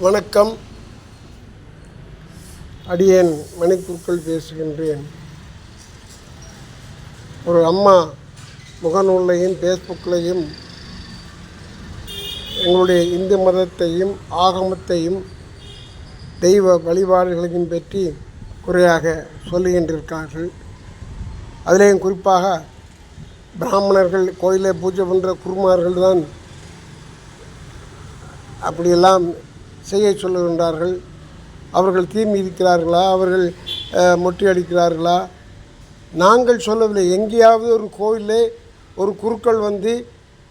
வணக்கம். அடியேன் மணிக்குருக்கள் பேசுகின்றேன். ஒரு அம்மா முகநூலையும் ஃபேஸ்புக்கிலையும் எங்களுடைய இந்து மதத்தையும் ஆகமத்தையும் தெய்வ வழிபாடுகளையும் பற்றி குறையாக சொல்லுகின்றிருக்கார்கள். அதிலேயும் குறிப்பாக பிராமணர்கள் கோயிலை பூஜை பண்ணுற குருமார்கள் தான் அப்படியெல்லாம் செய்ய சொல்லுகின்றார்கள். அவர்கள் தீ மிதிக்கிறார்களா? அவர்கள் அஹ், மொட்டை அடிக்கிறார்களா? நாங்கள் சொல்லவில்லை. எங்கேயாவது ஒரு கோயிலில் ஒரு குருக்கள் வந்து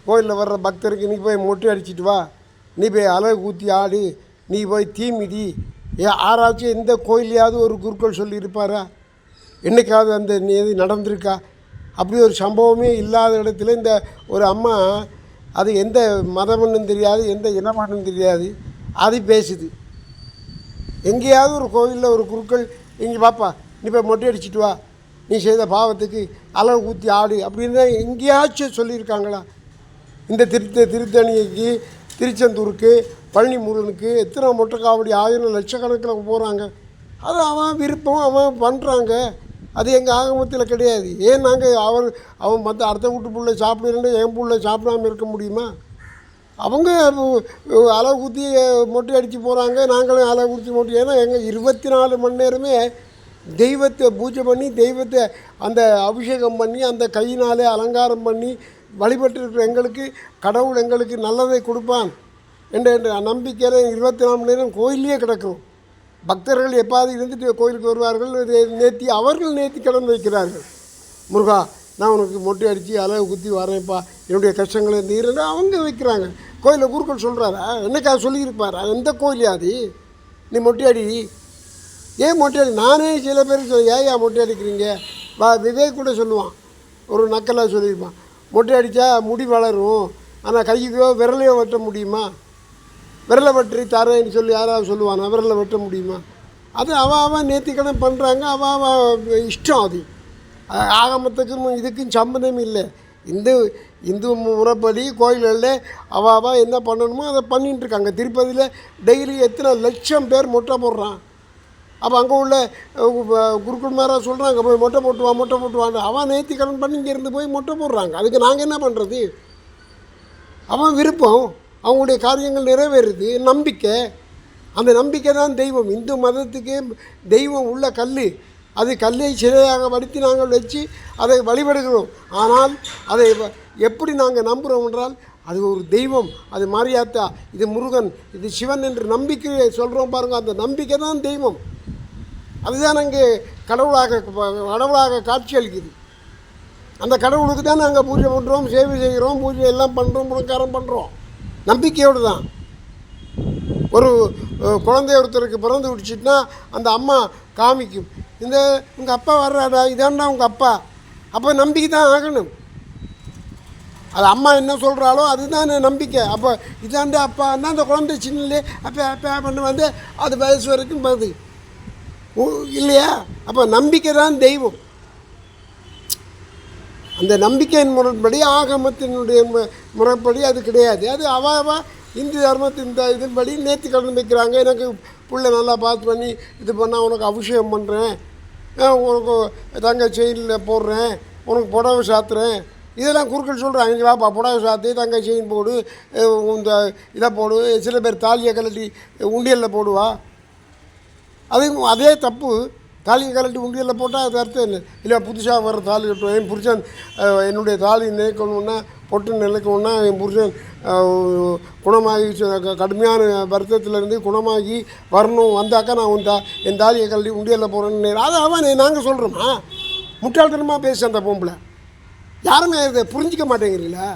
கோயிலில் வர்ற பக்தருக்கு நீ போய் மொட்டை அடிச்சிட்டு வா. நீ போய் அலகு ஊற்றி ஆடு. நீ போய் தீ மிதி. ஏ ஆராய்ச்சி எந்த கோயிலையாவது ஒரு குருக்கள் சொல்லியிருப்பாரா? என்னைக்காவது அந்த இது நடந்திருக்கா? அப்படி ஒரு சம்பவமே இல்லாத இடத்துல இந்த ஒரு அம்மா அது எந்த மதம்னு தெரியாது எந்த இனமானு தெரியாது. அது பேசுது. எங்கேயாவது ஒரு கோவிலில் ஒரு குருக்கள் இங்கே பாப்பா நீ போய் மொட்டை அடிச்சிட்டு வா. நீ செய்த பாவத்துக்கு அளவு ஊற்றி ஆடு அப்படின்னு தான் எங்கேயாச்சும் சொல்லியிருக்காங்களா. இந்த திருத்த திருத்தணிக்கு திருச்செந்தூருக்கு பழனி முருகனுக்கு எத்தனை மொட்டை காவடி ஆயிரம் லட்சக்கணக்கில் போகிறாங்க அது அவன் விருப்பம் அவன் பண்ணுறாங்க அது எங்கள் ஆகமத்தில் கிடையாது. ஏன் நாங்கள் அவர் அவன் மற்ற அடுத்த வீட்டு புள்ள சாப்பிடுறேன்னு என் பிள்ளை சாப்பிடாம இருக்க முடியுமா? அவங்க உ- அளவு குத்தி மொட்டை அடித்து போகிறாங்க நாங்களும் அளவு குத்தி மொட்டை ஏன்னா எங்கள் இருபத்தி நாலு மணி நேரமே தெய்வத்தை பூஜை பண்ணி தெய்வத்தை அந்த அபிஷேகம் பண்ணி அந்த கையினாலே அலங்காரம் பண்ணி வழிபட்டு இருக்கிற எங்களுக்கு கடவுள் எங்களுக்கு நல்லதை கொடுப்பான் என்ற என்ற நம்பிக்கையில் இருபத்தி நாலு மணி நேரம் கோயிலே கிடக்கிறோம் பக்தர்கள் எப்பாவது இருந்துட்டு கோயிலுக்கு வருவார்கள். நே- நேர்த்தி அவர்கள் நேர்த்தி கடன் வைக்கிறார்கள். முருகா நான் உனக்கு மொட்டை அடித்து அளவு குத்தி வரேன்ப்பா என்னுடைய கஷ்டங்களை தீரன்னு அவங்க வைக்கிறாங்க. கோயிலில் குருக்கள் சொல்கிறாரா என்னைக்கா சொல்லியிருப்பாரா? எந்த கோயிலையா அது? நீ மொட்டை அடி. ஏன் மொட்டை அடி? நானே சில பேர் சொல்ல ஏயா மொட்டை அடிக்கிறீங்க? வா விவேக் கூட சொல்லுவான். ஒரு நக்கலாக சொல்லியிருப்பான். மொட்டை அடித்தா முடி வளரும். ஆனால் கையோ விரலையோ வெட்ட முடியுமா? விரலை வெட்டி தரேன்னு சொல்லி யாராவது சொல்லுவானா? விரலை வெட்ட முடியுமா? அது அவள் அவன் நேர்த்திக்கடன் பண்ணுறாங்க அவள் அவன் இஷ்டம் அது. ஆகமத்துக்கும் இதுக்கும் சம்மந்தம் இல்லை. இந்து இந்து முறைப்படி கோயில்களில் அவ அவா என்ன பண்ணணுமோ அதை பண்ணிகிட்டு இருக்காங்க. திருப்பதியில் டெய்லி எத்தனை லட்சம் பேர் மொட்டை போடுறான். அப்போ அங்கே உள்ள குருக்குள்மாராக சொல்கிறாங்க போய் மொட்டை போட்டுவான் மொட்டை போட்டுவான் அவன் அவன் நேர்த்திக்கடன் பண்ணி இங்கேருந்து போய் மொட்டை போடுறாங்க. அதுக்கு நாங்கள் என்ன பண்ணுறது அவன் விருப்பம். அவங்களுடைய காரியங்கள் நிறைவேறுது. நம்பிக்கை. அந்த நம்பிக்கை தான் தெய்வம். இந்து மதத்துக்கே தெய்வம் உள்ள கல் அது கல்லை சிலையாக வடித்து நாங்கள் வச்சு அதை வழிபடுகிறோம். ஆனால் அதை எப்படி நாங்கள் நம்புகிறோம் என்றால் அது ஒரு தெய்வம் அது மாரியாத்தா இது முருகன் இது சிவன் என்று நம்பிக்கையை சொல்கிறோம் பாருங்க அந்த நம்பிக்கை தான் தெய்வம். அதுதான் அங்கே கடவுளாக கடவுளாக காட்சி அளிக்குது. அந்த கடவுளுக்கு தான் நாங்கள் பூஜை பண்ணுறோம் சேவை செய்கிறோம் பூஜை எல்லாம் பண்ணுறோம் புனக்காரம் பண்ணுறோம் நம்பிக்கையோடு தான். ஒரு குழந்தை ஒருத்தருக்கு பிறந்து விடுச்சிட்டுனா அந்த அம்மா காமிக்கும். இந்த உங்கள் அப்பா வர்றாடா இதாண்டா உங்கள் அப்பா. அப்போ நம்பிக்கை தான் ஆகணும். அது அம்மா என்ன சொல்கிறாலோ அதுதான் நம்பிக்கை. அப்போ இதாண்டா அப்பான்னா அந்த குழந்தை சின்னலே அப்போ அப்பா பண்ண வந்து அது வயசு வரைக்கும் வருது இல்லையா? அப்போ நம்பிக்கை தான் தெய்வம். அந்த நம்பிக்கையின் முறைப்படி ஆகமத்தினுடைய முறைப்படி அது கிடையாது. அது அவாவா இந்து தர்மத்தின் த- இதன்படி நேர்த்தி கடன் வைக்கிறாங்க எனக்கு பிள்ளை நல்லா பார்த்து பண்ணி இது பண்ணால் உனக்கு அபிஷேகம் பண்ணுறேன் உனக்கு தங்க செயினில் போடுறேன்? உனக்கு புடவை சாத்துறேன். இதெல்லாம் குறுக்கள் சொல்கிறாங்க இங்கே வாப்பா புடவை சாத்து தங்க செயின் போடு இந்த இதை போடு சில பேர் தாலியை கழட்டி உண்டியலில் போடுவா. அது அதே தப்பு தாலியை கலட்டி உண்டியலில் போட்டால் அது அர்த்தம் இல்லை இல்லை புதுசாக வர தாலி கட்டுவோம் என் புருஷன் என்னுடைய தாலி நினைக்கணும்னா பொட்டு நினைக்கணுன்னா என் புருஷன் குணமாகி கடுமையான வருத்தத்திலேருந்து குணமாகி வரணும். வந்தாக்கா நான் உன் தா என் தாலியை கழட்டி உண்டியலில் போகிறேன்னு அதை அவன் நாங்கள் சொல்கிறோமா முட்டாள்தனமாக பேச அந்த பொம்பளை. யாருமே இதை புரிஞ்சிக்க மாட்டேங்கிறீங்களா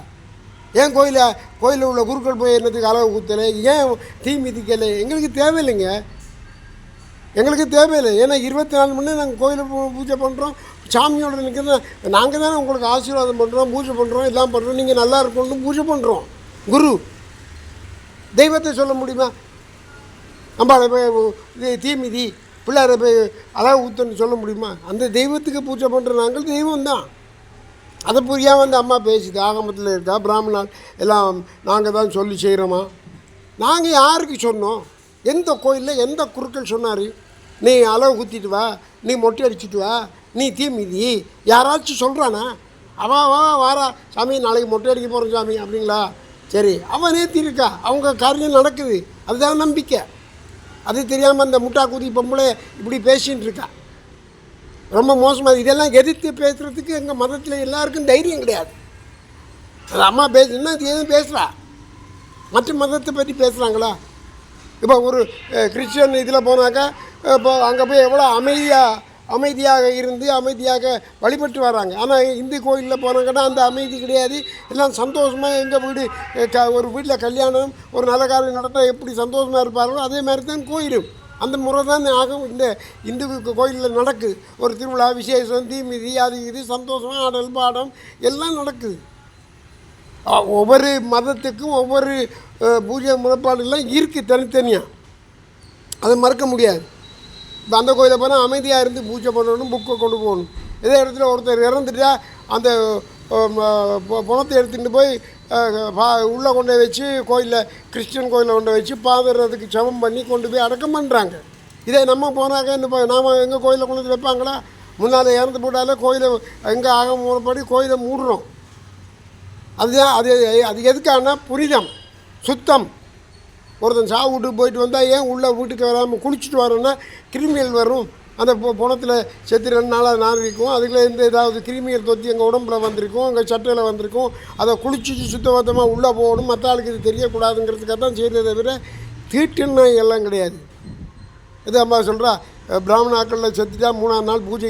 ஏன் கோயிலில் கோயிலில் உள்ள குருக்கள் போய் என்னத்துக்கு அளவு குத்தலை ஏன் தீ மிதிக்கலை? எங்களுக்கு தேவையில்லைங்க. எங்களுக்கு தேவையில்லை. ஏன்னா இருபத்தி நாலு மணி நாங்கள் கோயிலில் பூஜை பண்ணுறோம் சாமியோட நிற்கிறோம் நாங்கள் தானே உங்களுக்கு ஆசீர்வாதம் பண்ணுறோம் பூஜை பண்ணுறோம் எல்லாம் பண்ணுறோம் நீங்கள் நல்லா இருக்கணும்னு பூஜை பண்ணுறோம் குரு தெய்வத்தை சொல்ல முடியுமா? அம்பாளை போய் இது தீமிதி பிள்ளையாரை போய் அழகு ஊத்துன்னு சொல்ல முடியுமா? அந்த தெய்வத்துக்கு பூஜை பண்ணுற நாங்கள் தெய்வம் தான். அதை புரியாமல் வந்து அம்மா பேசுது ஆகமத்தில் இருக்கா பிராமணால் எல்லாம் நாங்கள் தான் சொல்லி செய்கிறோமா நாங்கள் யாருக்கு சொன்னோம்? எந்த கோயிலில் எந்த குருக்கள் சொன்னார்? நீ அளவு குத்திட்டு வா நீ மொட்டை அடிச்சிட்டு வா நீ தீ மிதி. யாராச்சும் சொல்கிறானா அவன் அவன் வாரா சாமி நாளைக்கு மொட்டை அடிக்க போகிறோம் சாமி அப்படிங்களா? சரி அவன் நேர்த்தி இருக்கா அவங்க காரியம் நடக்குது. அதுதான் நம்பிக்கை. அது தெரியாமல் அந்த முட்டா குதி பொம்பளை இப்படி பேசின்னு இருக்கா. ரொம்ப மோசமாக இதெல்லாம் எதிர்த்து பேசுகிறதுக்கு எங்கள் மதத்தில் எல்லாருக்கும் தைரியம் கிடையாது. அது அம்மா பேசுனா இது எதுவும் பேசுகிறா மற்ற மதத்தை பற்றி பேசுகிறாங்களா இப்போ ஒரு கிறிஸ்டியன் இதில் போனாக்கா இப்போ அங்கே போய் எவ்வளோ அமைதியாக அமைதியாக இருந்து அமைதியாக வழிபட்டு வராங்க. ஆனால் இந்து கோயிலில் போனாங்கன்னா அந்த அமைதி கிடையாது. எல்லாம் சந்தோஷமாக எங்கள் வீடு க ஒரு வீட்டில் கல்யாணம் ஒரு நல்ல காரியம் நடந்தால் எப்படி சந்தோஷமாக இருப்பார்களோ அதே மாதிரி தான் கோயிலும். அந்த முறை தான் ஆகும். இந்த இந்து கோயிலில் நடக்குது. ஒரு திருவிழா விசேஷம் தீமிதி அது இது சந்தோஷமாக ஆடல் பாடம் எல்லாம் நடக்குது. ஒவ்வொரு மதத்துக்கும் ஒவ்வொரு பூஜை முறைப்பாடுலாம் இருக்குது தனித்தனியாக அதை மறக்க முடியாது. இப்போ அந்த கோயிலில் போனால் அமைதியாக இருந்து பூஜை பண்ணணும் புக்கை கொண்டு போகணும். இதே இடத்துல ஒருத்தர் இறந்துட்டா அந்த பணத்தை எடுத்துகிட்டு போய் பா- உள்ளே கொண்டு போய் வச்சு கோயிலில் கிறிஸ்டின் கோயிலில் கொண்டு போய் வச்சு பாதுறதுக்கு சமம் பண்ணி கொண்டு போய் அடக்கம் பண்ணுறாங்க இதே நம்ம போனாக்க இந்த நாம் எங்கள் கோயிலில் கொண்டு வந்து வைப்பாங்களா? முன்னால் இறந்து போட்டாலே கோயிலை எங்கே ஆக முறைப்படி கோயிலை மூடுறோம். அதுதான் அது அது எதுக்கான புரிதம் சுத்தம். ஒருத்தன் சாவு வீட்டுக்கு போயிட்டு வந்தால் ஏன் உள்ளே வீட்டுக்கு வராமல் குளிச்சுட்டு வரோன்னா கிருமிகள் வரும். அந்த புணத்தில் செத்து ரெண்டு நாளாக நார் இருக்கும் அதுக்குள்ள இருந்து ஏதாவது கிருமிகள் தொத்தி எங்கள் உடம்புல வந்திருக்கும் எங்கள் சட்டையில் வந்திருக்கும். அதை குளிச்சுட்டு சுத்தபத்தமாக உள்ளே போகணும். மற்ற ஆளுக்கு இது தெரியக்கூடாதுங்கிறதுக்காக தான் செய்கிறத தவிர தீட்டுன்னு எல்லாம் கிடையாது. இது அம்மா சொல்கிறா பிராமணாக்களில் செத்துட்டா மூணாம் நாள் பூஜை